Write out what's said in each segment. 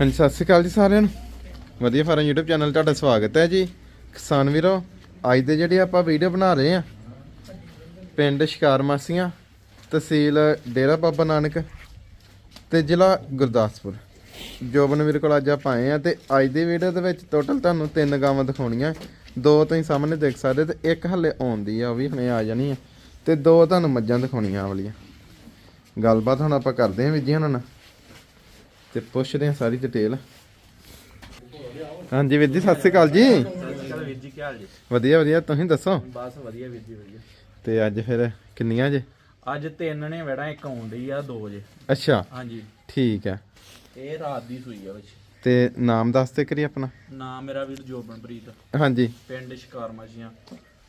ਹਾਂਜੀ, ਸਤਿ ਸ਼੍ਰੀ ਅਕਾਲ ਜੀ ਸਾਰਿਆਂ ਨੂੰ। ਵਧੀਆ ਫਾਰਮ YouTube ਚੈਨਲ ਤੁਹਾਡਾ ਸਵਾਗਤ ਹੈ ਜੀ। ਕਿਸਾਨ ਵੀਰੋ, ਅੱਜ ਦੇ ਜਿਹੜੇ ਆਪਾਂ ਵੀਡੀਓ ਬਣਾ ਰਹੇ ਆ ਪਿੰਡ ਸ਼ਿਕਾਰ ਮਾਸੀਆਂ, ਤਹਿਸੀਲ ਡੇਰਾ ਬਾਬਾ ਨਾਨਕ ਤੇ ਜ਼ਿਲ੍ਹਾ ਗੁਰਦਾਸਪੁਰ। ਜੋਬਨ ਵੀਰ ਕੋਲ ਅੱਜ ਆਪਾਂ ਆਏ ਆ ਤੇ ਅੱਜ ਦੀ ਵੀਡੀਓ ਦੇ ਵਿੱਚ ਟੋਟਲ ਤੁਹਾਨੂੰ ਤਿੰਨ ਗਾਵਾਂ ਦਿਖਾਉਣੀਆਂ। ਦੋ ਤੁਸੀਂ ਸਾਹਮਣੇ ਦੇਖ ਸਕਦੇ ਤੇ ਇੱਕ ਹੱਲੇ ਆਉਂਦੀ ਆ, ਉਹ ਵੀ ਹੁਣੇ ਆ ਜਾਣੀ ਆ। ਤੇ ਦੋ ਤੁਹਾਨੂੰ ਮੱਝਾਂ ਦਿਖਾਉਣੀਆਂ ਆ ਵਾਲੀਆਂ। ਗੱਲਬਾਤ ਹੁਣ ਆਪਾਂ ਕਰਦੇ ਹਾਂ ਵੀਰ ਜੀ ਉਹਨਾਂ ਨਾਲ। ਤੇ ਪੁੱਛਦੇ ਹਾਂ ਸਾਰੀ ਡਿਟੇਲ ਹਾਂਜੀ ਵੀਰ ਜੀ ਸਤਿ ਸ਼੍ਰੀ ਅਕਾਲ ਜੀ। ਚਲ ਵੀਰ ਜੀ ਕੀ ਹਾਲ ਜੀ ਵਧੀਆ ਵਧੀਆ। ਤੁਸੀਂ ਦੱਸੋ? ਬਸ ਵਧੀਆ ਵੀਰ ਜੀ ਵਧੀਆ। ਤੇ ਅੱਜ ਫਿਰ ਕਿੰਨੀਆਂ ਜੇ? ਅੱਜ ਤਿੰਨ ਨੇ ਵੜਾ ਇੱਕ ਆਉਂਦੀ ਆ ਦੋ ਜੇ। ਅੱਛਾ। ਹਾਂਜੀ। ਠੀਕ ਹੈ ਇਹ ਰਾਤ ਦੀ ਸੂਈ ਆ ਵਿੱਚ। ਤੇ ਨਾਮ ਦੱਸ ਤੇ ਕਰੀ ਆਪਣਾ। ਨਾਮ ਮੇਰਾ ਵੀਰ ਜੋਬਨਪ੍ਰੀਤ। ਹਾਂਜੀ। ਪਿੰਡ ਸ਼ਿਕਾਰ ਮਾਜੀਆਂ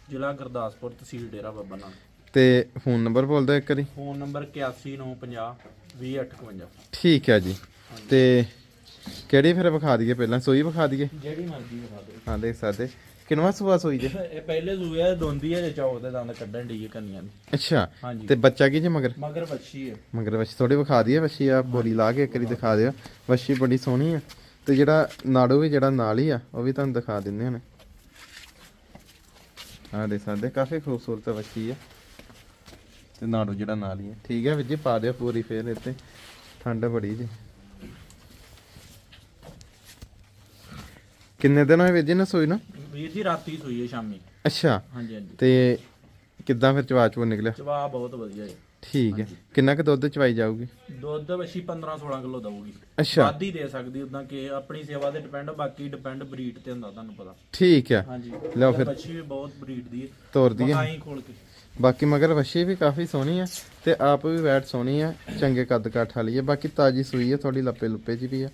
ਜ਼ਿਲ੍ਹਾ ਗੁਰਦਾਸਪੁਰ ਤਹਿਸੀਲ ਡੇਰਾ ਬਾਬਾ ਨਾਨਕ। ਤੇ ਫੋਨ ਨੰਬਰ ਬੋਲ ਦਿਓ ਇੱਕ ਵਾਰੀ। ਫੋਨ ਨੰਬਰ 8195 20851 ਠੀਕ ਹੈ ਜੀ। ਤੇ ਕਿਹੜੀ ਫਿਰ ਵਿਖਾ ਦਈਏ ਪਹਿਲਾਂ? ਸੋਈ ਵਿਖਾ ਦਈਏ? ਜਿਹੜੀ ਮਰਜ਼ੀ ਵਿਖਾ ਦਿਓ। ਹਾਂ ਦੇਖ ਸਕਦੇ। ਕਿੰਨਵਾ ਸੁਆ ਸੋਈ ਜੇ? ਇਹ ਪਹਿਲੇ ਸੂਏ ਆ ਦੋਂਦੀ ਆ ਜੇ ਚੌਕ ਦੇ ਦੰਦ ਕੱਢਣ ਦੀ ਕੰਨੀਆਂ ਦੀ। ਅੱਛਾ ਹਾਂਜੀ। ਤੇ ਬੱਚਾ ਕੀ ਜੇ ਮਗਰ? ਮਗਰ ਬੱਚੀ ਹੈ ਮਗਰ ਵੱਛੀ ਥੋੜੀ ਵਿਖਾ ਦਈਏ ਵੱਛੀ ਆ ਬੋਰੀ ਲਾ ਕੇ ਇੱਕ ਵਾਰੀ ਦਿਖਾ ਦਿਓ। ਵੱਛੀ ਬੜੀ ਸੋਹਣੀ ਆ। ਤੇ ਜਿਹੜਾ ਨਾੜੂ ਵੀ ਜਿਹੜਾ ਨਾਲ ਹੀ ਆ ਉਹ ਵੀ ਤੁਹਾਨੂੰ ਦਿਖਾ ਦਿੰਦੇ ਹਨ ਆ ਦੇ ਸਕਦੇ ਕਾਫੀ ਖੂਬਸੂਰਤ ਵੱਛੀ ਆ। ਤੇ ਨਾੜੂ ਜਿਹੜਾ ਨਾਲ ਹੀ ਆ। ਠੀਕ ਹੈ ਵੀਰ ਜੀ ਪਾ ਦਿਓ ਪੂਰੀ ਫੇਰ ਇੱਥੇ। ਠੰਡ ਬੜੀ ਜੀ। ਕਿੰਨੇ ਦਿਨ ਹੋਏ ਵੀਰ ਜੀ ਨਾ ਸੋਈ ਨਾ? ਵੀਰ ਜੀ ਰਾਤੀ ਸੂਈ ਹੈ ਸ਼ਾਮੀ। ਅੱਛਾ। ਹਾਂਜੀ ਹਾਂਜੀ। ਤੇ ਕਿੱਦਾਂ ਫਿਰ ਚਵਾ ਚੂ ਨਿਕਲਿਆ? ਚਵਾ ਬਹੁਤ ਵਧੀਆ ਹੈ। ਠੀਕ ਹੈ। ਕਿੰਨਾ ਕੁ ਦੁੱਧ ਚਵਾਈ ਜਾਊਗੀ? ਦੁੱਧ ਵਸ਼ੀ 15 16 ਕਿਲੋ ਦਊਗੀ। ਅੱਛਾ। ਵੱਧ ਹੀ ਦੇ ਸਕਦੀ ਉਦਾਂ ਕਿ ਆਪਣੀ ਸੇਵਾ ਤੇ ਡਿਪੈਂਡ ਬਾਕੀ ਡਿਪੈਂਡ ਬਰੀਡ ਤੇ ਹੁੰਦਾ ਤੁਹਾਨੂੰ ਪਤਾ। ਠੀਕ ਹੈ। ਹਾਂਜੀ। ਲਓ ਫਿਰ। ਬੱਚੀ ਵੀ ਬਹੁਤ ਬਰੀਡ ਦੀ ਹੈ। ਤੋਰ ਦਈਏ ਵਿਖਾਈ ਖੋਲ ਕੇ। ਬਾਕੀ ਮਗਰ ਵੱਛੀ ਵੀ ਕਾਫੀ ਸੋਹਣੀ ਆ ਤੇ ਆਪ ਵੀ ਵੈਟ ਸੋਹਣੀ ਆ ਚੰਗੇ ਕੱਦ ਕਾਠ ਵਾਲੀ ਆ ਬਾਕੀ ਤਾਜੀ ਸੂਈ ਆ ਥੋੜੀ ਲੱਪੇ ਲੁੱਪੇ ਜੀ ਵੀ ਆ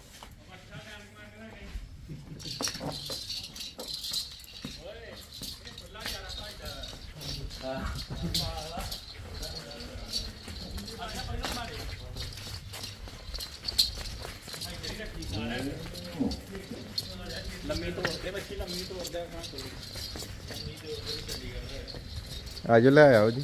ਲੰਮੀ ਤੋੜ ਦੇ ਬੱਚੀ ਲੰਮੀ ਤੋੜ ਦੇ ਆਜੋ ਲੈ ਆਓ ਜੀ।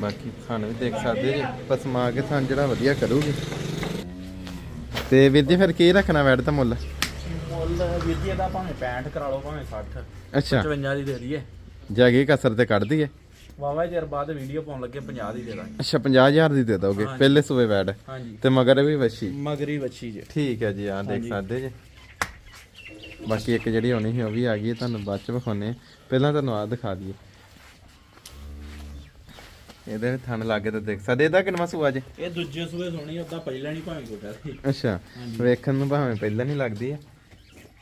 ਬਾਕੀ ਖਾਣ ਵੀ ਦੇਖ ਸਕਦੇ ਜੀ। ਪਸਮਾ ਕੇ ਥਾਂ ਜਿਹੜਾ ਵਧੀਆ ਕਰੂਗੀ। ਤੇ ਵੀਰ ਜੀ ਫਿਰ ਕੀ ਰੱਖਣਾ ਵੈਟ ਦਾ ਮੁੱਲ? ਮੁੱਲ ਵੀਰ ਜੀ ਇਹਦਾ ਭਾਵੇਂ 65 ਕਰਾ ਲਓ ਭਾਵੇਂ 60 ਅੱਛਾ। 55 ਦੀ ਦੇ ਦਈਏ। ਜਾਗੀ ਕਸਰ ਤੇ ਕੱਢ ਦਈਏ। ਵਾਵਾ ਚਿਰ ਬਾਅਦ ਵੀਡੀਓ ਪਾਉਣ ਲੱਗੇ 50 ਦੀ ਦੇ ਦਾਂਗੇ। ਅੱਛਾ 50000 ਦੀ ਦੇ ਦੋਗੇ। ਪਹਿਲੇ ਵੈਟ ਹਾਂਜੀ। ਤੇ ਮਗਰ ਵੀ ਵੱਛੀ? ਮਗਰੀ ਬੱਚੀ ਜੇ। ਠੀਕ ਹੈ ਜੀ ਆ ਦੇਖ। ਸਕਦੇ ਜੀ। ਬਾਕੀ ਇੱਕ ਜਿਹੜੀ ਹੋਣੀ ਸੀ ਉਹ ਵੀ ਆ ਗਈ ਹੈ, ਤੁਹਾਨੂੰ ਬਾਅਦ ਚ ਵਿਖਾਉਨੇ। ਪਹਿਲਾਂ ਤੁਹਾਨੂੰ ਆ ਦਿਖਾ ਦਈਏ। ਇਹਦੇ ਵੀ ਥਣ ਲਾਗੇ ਤਾਂ ਦੇਖ ਸਕਦੇ। ਇਹਦਾ ਕਿੰਨਾ ਸੂਆ ਜੇ? ਇਹ ਦੂਜੇ ਸੂਏ ਸੋਣੀ ਉਦਾਂ ਪਹਿਲਾਂ ਨਹੀਂ ਭਾਵੇਂ ਕੋਈ ਕਹੇ ਅੱਛਾ। ਵੇਖਣ ਨੂੰ ਭਾਵੇਂ ਪਹਿਲਾਂ ਨਹੀਂ ਲੱਗਦੀ ਆ।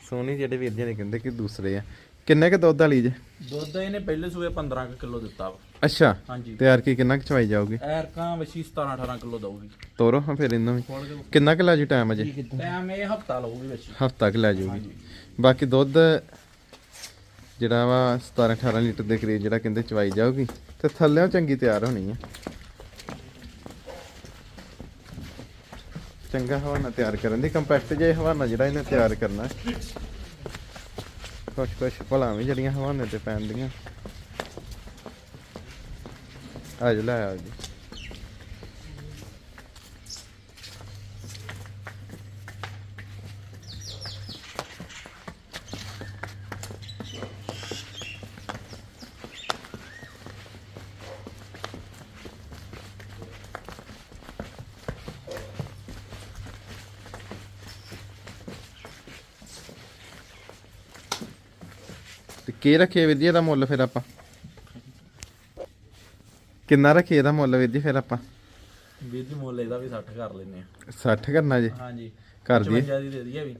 ਸੋਹਣੀ ਜਿਹੜੇ ਵੀਰ ਜੀ ਨੇ ਕਹਿੰਦੇ ਕਿ ਦੂਸਰੇ ਆ। ਕਿੰਨੇ ਕ ਦੁੱਧ ਵਾਲੀ ਜੇ? ਦੁੱਧ ਇਹਨੇ ਪਹਿਲੇ ਸੂਏ 15 ਕਿਲੋ ਦਿੱਤਾ ਵਾ। ਅੱਛਾ ਹਾਂਜੀ। ਤੇ ਯਾਰ ਕੀ ਕਿੰਨਾ ਕੁ ਚਵਾਈ ਜਾਊਗੀ? ਐਰਕਾਂ ਵਸ਼ੀ 17 18 ਕਿਲੋ ਦਊਗੀ। ਤੋਰੋ ਹਾਂ ਫਿਰ ਇਹਨੂੰ ਵੀ। ਖੋਲ ਕੇ ਕਿੰਨਾ ਕੁ ਲੈ ਜੂ ਟਾਈਮ ਅਜੇ? ਟਾਈਮ ਇਹ ਹਫਤਾ ਲਊਗੀ ਵਸ਼ੀ ਹਫਤਾ ਕੁ ਲੈ ਜਾਊਗੀ ਬਾਕੀ ਦੁੱਧ ਜਿਹੜਾ ਵਾ 17 18 ਲੀਟਰ ਦੇ ਕਰੀਬ ਜਿਹੜਾ ਕਹਿੰਦੇ ਚਵਾਈ ਜਾਊਗੀ ਤੇ ਥੱਲੇੋਂ ਚੰਗੀ ਤਿਆਰ ਹੋਣੀ ਆ। ਚੰਗਾ ਹਵਾਨਾ ਤਿਆਰ ਕਰਨ ਦੀ ਕੰਪੈਕਟ ਜੇ ਹਵਾਨਾ ਜਿਹੜਾ ਇਹਨੇ ਤਿਆਰ ਕਰਨਾ। ਕੁਛ ਕੁਛ ਭਲਾ ਵੀ ਜਿਹੜੀਆਂ ਹਵਾਨੇ ਤੇ ਪੈਂਦੀਆਂ ਆ ਜਾ ਲੈ ਆ ਜੀ। ਤੇ ਕੀ ਰੱਖੀਏ ਵੀਰ ਜੀ ਇਹਦਾ ਮੁੱਲ ਫਿਰ ਆਪਾਂ? ਕਿੰਨਾ ਰੱਖੀਏ ਇਹਦਾ ਮੁੱਲ ਵੀਰ ਜੀ ਫਿਰ ਆਪਾਂ? ਵੀਰ ਜੀ ਮੁੱਲ ਇਹਦਾ ਵੀ 60 ਕਰ ਲੈਨੇ ਆ। 60 ਕਰਨਾ ਜੀ? ਹਾਂਜੀ। ਕਰ ਦਈਏ। 55 ਦੀ ਦੇ ਦਈਏ ਵੀ।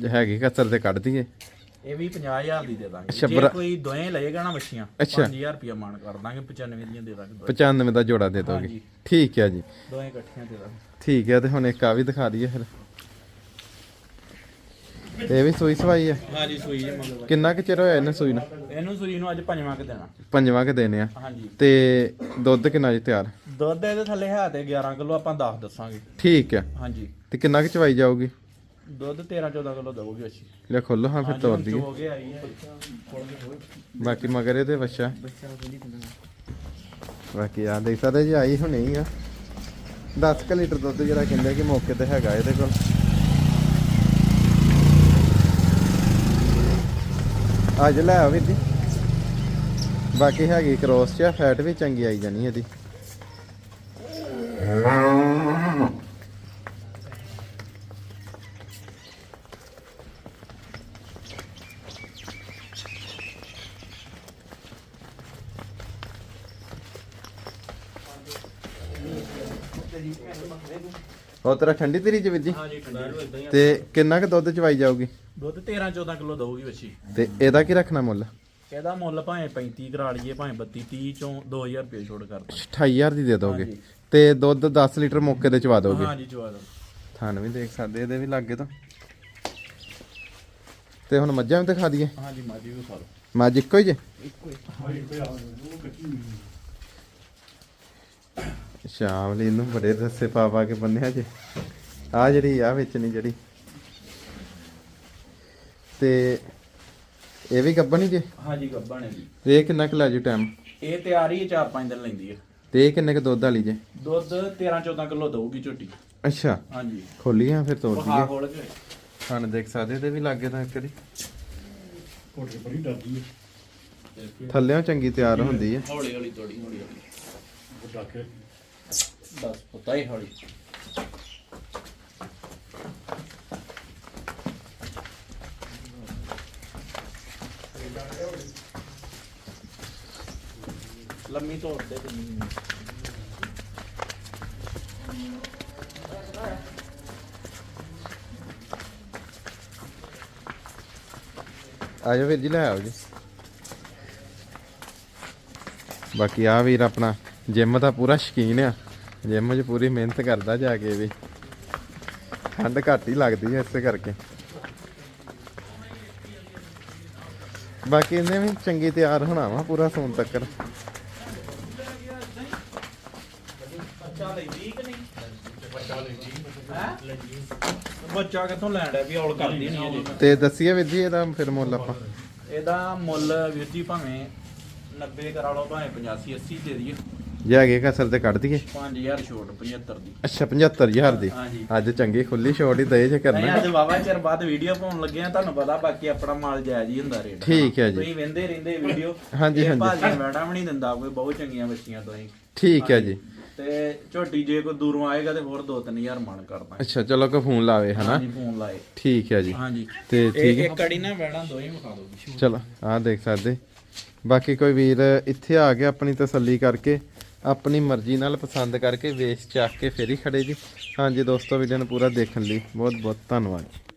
ਜੇ ਹੈਗੀ ਕਸਰ ਤੇ ਕੱਢ ਦਈਏ। ਇਹ ਵੀ 50000 ਦੀ ਦੇ ਦਾਂਗੇ। ਜੇ ਕੋਈ ਦੋਵੇਂ ਲਏਗਾ ਨਾ ਮੱਛੀਆਂ ਅੱਛਾ। 5000 ਰੁਪਇਆ ਮਾਨ ਕਰ ਦਾਂਗੇ 95 ਦੀਆਂ ਦੇ ਦਾਂਗੇ। ਦੋਵੇਂ। 95 ਦਾ ਜੋੜਾ ਦੇ ਦੋਗੇ। ਠੀਕ ਹੈ ਜੀ। ਦੋਵੇਂ ਇਕੱਠੀਆਂ ਦੇ ਦਾਂਗੇ। ਠੀਕ ਹੈ ਤੇ ਹੁਣ ਇੱਕ ਆ ਵੀ ਦਿਖਾ ਦਈਏ ਫਿਰ। ਇਹ ਵੀ ਸੂਈ ਸਵਾਈ ਆ। ਹਾਂਜੀ ਸੂਈ ਜੇ ਮਗਰ ਕਿੰਨਾ ਕੁ ਚਿਰ ਹੋਇਆ ਇਹਨੇ ਸੂਈ ਨੂੰ? ਇਹਨੂੰ ਸੂਈ ਨੂੰ ਅੱਜ ਪੰਜਵਾਂ ਕਿ ਦੇਣਾ ਪੰਜਵਾਂ ਕੁ ਦਿਨ ਆ। ਹਾਂਜੀ। ਤੇ ਦੁੱਧ ਕਿੰਨਾ ਜੀ ਤਿਆਰ? ਦੁੱਧ ਇਹਦੇ ਥੱਲੇ ਹੈ ਤੇ 11 ਕਿਲੋ ਆਪਾਂ 10 ਦੱਸਾਂਗੇ। ਠੀਕ ਆ। ਹਾਂਜੀ। ਤੇ ਕਿੰਨਾ ਕੁ ਚਵਾਈ ਜਾਊਗੀ? ਦੁੱਧ 13 14 ਕਿਲੋ ਦਊਗੀ ਅੱਛੀ। ਲੈ ਖੋਲੋ ਹਾਂ ਫਿਰ ਤੋਰ ਦਈਏ ਹੋ ਗਿਆ ਆਈ ਹੈ ਬਾਕੀ ਮਗਰ ਇਹਦੇ ਬੱਚਾ ਬਾਕੀ ਆ ਦੇਖ ਸਕਦੇ ਜੀ ਆਈ ਹੁਣੇ ਆ। 10 ਕੁ ਲੀਟਰ ਦੁੱਧ ਜਿਹੜਾ ਕਹਿੰਦੇ ਕਿ ਮੌਕੇ ਤੇ ਹੈਗਾ ਇਹਦੇ ਕੋਲ। ਅੱਜ ਲੈ ਆ ਵੀਰ ਜੀ। ਬਾਕੀ ਹੈਗੀ ਕ੍ਰੋਸ ਚ ਆ, ਫੈਟ ਵੀ ਚੰਗੀ ਆਈ ਜਾਣੀ ਇਹਦੀ। ਉਹ ਤੇਰਾ ਠੰਡੀ ਤੇਰੀ ਚ ਵੀਰ ਜੀ। ਤੇ ਕਿੰਨਾ ਕੁ ਦੁੱਧ ਚਵਾਈ ਜਾਊਗੀ? ਦੁੱਧ 13 14 ਕਿਲੋ ਦਊਗੀ ਅੱਛੀ ਤੇ ਇਹਦਾ ਕੀ ਰੱਖਣਾ ਮੁੱਲ? ਇਹਦਾ ਮੁੱਲ ਭਾਵੇਂ 35 ਕਰਾ ਲਈਏ ਭਾਵੇਂ 32 30 ਚੋਂ 2000 ਰੁਪਏ ਛੋੜ ਕਰ ਦਾਂ 28000 ਦੀ ਦੇ ਦੋਗੇ। ਹਾਂਜੀ। ਤੇ ਦੁੱਧ 10 ਲੀਟਰ ਮੌਕੇ ਤੇ ਚਵਾ ਦੋਗੇ। ਹਾਂਜੀ ਜਵਾ ਦੋ ਥਣ ਵੀ ਦੇਖ ਸਕਦੇ ਇਹਦੇ ਵੀ ਲੱਗੇ ਤਾਂ। ਤੇ ਹੁਣ ਮੱਝਾਂ ਵੀ ਦਿਖਾ ਦਈਏ। ਹਾਂਜੀ ਮਾਜੀ ਵੀ ਖਾ ਲਓ ਮੱਝ ਇੱਕੋ ਹੀ ਜੇ? ਇੱਕੋ ਹੀ। ਸ਼ਾਮ ਲਈ ਇਹਨੂੰ ਬੜੇ ਰੱਸੇ ਪਾ ਪਾ ਕੇ ਬੰਨਿਆ ਜੇ। ਆ ਜਿਹੜੀ ਆ ਵਿੱਚ ਨਹੀਂ ਜਿਹੜੀ। ਤੇ ਇਹ ਵੀ ਗੱਬਣੀ ਜੇ? ਹਾਂਜੀ ਗੱਬਾਂ ਨੇ ਜੀ। ਤੇ ਇਹ ਕਿੰਨਾ ਕੁ ਲੈ ਜੂ ਟਾਈਮ ਇਹ ਤਿਆਰੀ 4-5 ਦਿਨ ਲੈਂਦੀ ਹੈ ਤੇ ਇਹ ਕਿੰਨੇ ਕੁ ਦੁੱਧ ਵਾਲੀ ਜੇ? ਦੁੱਧ 13 14 ਕਿਲੋ ਦਊਗੀ ਝੋਟੀ। ਅੱਛਾ। ਹਾਂਜੀ। ਖੋਲੀਆਂ ਫਿਰ ਤੋੜ ਹਾਂ ਦਈਏ। ਖੋਲ ਕੇ। ਥਣ ਦੇਖ ਸਕਦੇ ਇਹਦੇ ਵੀ ਲੱਗੇ ਤਾਂ ਇੱਕ ਦੀ ਕੋਟੇ ਬੜੀ ਡਰਦੀ ਹੈ ਥੱਲਿਓਂ ਚੰਗੀ ਤਿਆਰ ਹੁੰਦੀ ਹੈ ਹੌਲੀ ਹੌਲੀ ਤੋੜੀ ਹੌਲੀ ਹੌਲੀ। ਬਸ ਪਤਾ ਹੀ ਹੌਲੀ। ਲੰਮੀ ਤੋੜ ਦੇ ਤੁਸੀਂ ਆ ਜਾਓ ਵੀਰ ਜੀ, ਲੈ ਆਓ ਜੀ। ਬਾਕੀ ਆ ਵੀਰ ਆਪਣਾ ਜਿਮ ਦਾ ਪੂਰਾ ਸ਼ਕੀਨ ਆ। ਜਿਮ 'ਚ ਪੂਰੀ ਮਿਹਨਤ ਕਰਦਾ ਜਾ ਕੇ ਵੀ। ਠੰਡ ਘੱਟ ਹੀ ਲੱਗਦੀ ਐ ਇਸੇ ਕਰਕੇ। ਬਾਕੀ ਇਹਨੇ ਵੀ ਚੰਗੀ ਤਿਆਰ ਹੋਣਾ ਵਾ ਪੂਰਾ ਸੌਣ ਤੱਕ ਬੱਚਾ ਲੈਂਦੀ ਕਿ ਨਹੀਂ ਬੱਚਾ ਲੈਂਦੀ ਹੈ ਬੱਚਾ ਕਿੱਥੋਂ ਲੈਣ ਡਿਆ ਵੀ ਔਲ ਕਰਦੀ ਨਹੀਂ ਅਜੇ ਤੇ ਦੱਸੀਏ ਵੀਰ ਜੀ ਇਹਦਾ ਫਿਰ ਮੁੱਲ ਆਪਾਂ। ਇਹਦਾ ਮੁੱਲ ਵੀਰ ਜੀ ਭਾਵੇਂ 90 ਕਰਾ ਲਓ ਭਾਵੇਂ 85 80 ਦੇ ਦਈਏ। ਜੇ ਹੈਗੇ ਕਸਰ ਤੇ ਕੱਢ ਦਈਏ। 5000 ਛੋਟ 75 ਦੀ। ਅੱਛਾ 75000 ਦੀ। ਹਾਂਜੀ। ਅੱਜ ਚੰਗੀ ਖੁੱਲੀ ਛੋਟ ਹੀ ਦੇ ਜੇ ਨਹੀਂ ਕਰਨਾ ਅੱਜ ਵਾਵਾ ਚਿਰ ਬਾਅਦ ਵੀਡੀਓ ਪਾਉਣ ਲੱਗੇ ਆ ਤੁਹਾਨੂੰ ਪਤਾ ਬਾਕੀ ਆਪਣਾ ਮਾਲ ਜਾਇਜ਼ ਹੀ ਹੁੰਦਾ ਰੇਟ। ਠੀਕ ਹੈ ਜੀ। ਤੁਸੀਂ ਵੰਦੇ ਰਹਿੰਦੇ ਵੀਡੀਓ ਹਾਂਜੀ, ਹਾਂਜੀ। ਭਾਜੀ ਮੈਡਮ ਨਹੀਂ ਦਿੰਦਾ ਕੋਈ ਬਹੁਤ ਚੰਗੀਆਂ ਬੱਚੀਆਂ ਤੁਸੀਂ। ਠੀਕ ਹੈ ਜੀ। ਤੇ ਝੋਟੀ ਜੇ ਕੋਈ ਦੂਰੋਂ ਆਏਗਾ ਤੇ ਹੋਰ 2-3000 ਮਨ ਕਰਦਾ। ਅੱਛਾ ਚਲੋ ਕੋ ਫੋਨ ਲਾਵੇ ਹਨਾ? ਹਾਂਜੀ ਫੋਨ ਲਾਏ। ਠੀਕ ਹੈ ਜੀ। ਹਾਂਜੀ। ਤੇ ਠੀਕ ਹੈ। ਇੱਕ ਕੜੀ ਨਾ ਬੈਣਾ ਦੋਵੇਂ ਵਿਖਾ ਦੋਗੇ ਚਲੋ ਆਹ ਦੇਖ ਸਕਦੇ। ਬਾਕੀ ਕੋਈ ਵੀਰ ਇੱਥੇ ਆ ਕੇ ਆਪਣੀ ਤਸੱਲੀ ਕਰਕੇ ਆਪਣੀ ਮਰਜ਼ੀ ਨਾਲ ਪਸੰਦ ਕਰਕੇ ਵੇਚ ਚੱਕ ਕੇ ਫੇਰ ਹੀ ਖੜੇ ਜੀ। ਹਾਂਜੀ ਦੋਸਤੋ ਵੀਡੀਓ ਨੂੰ ਪੂਰਾ ਦੇਖਣ ਲਈ ਬਹੁਤ ਬਹੁਤ ਧੰਨਵਾਦ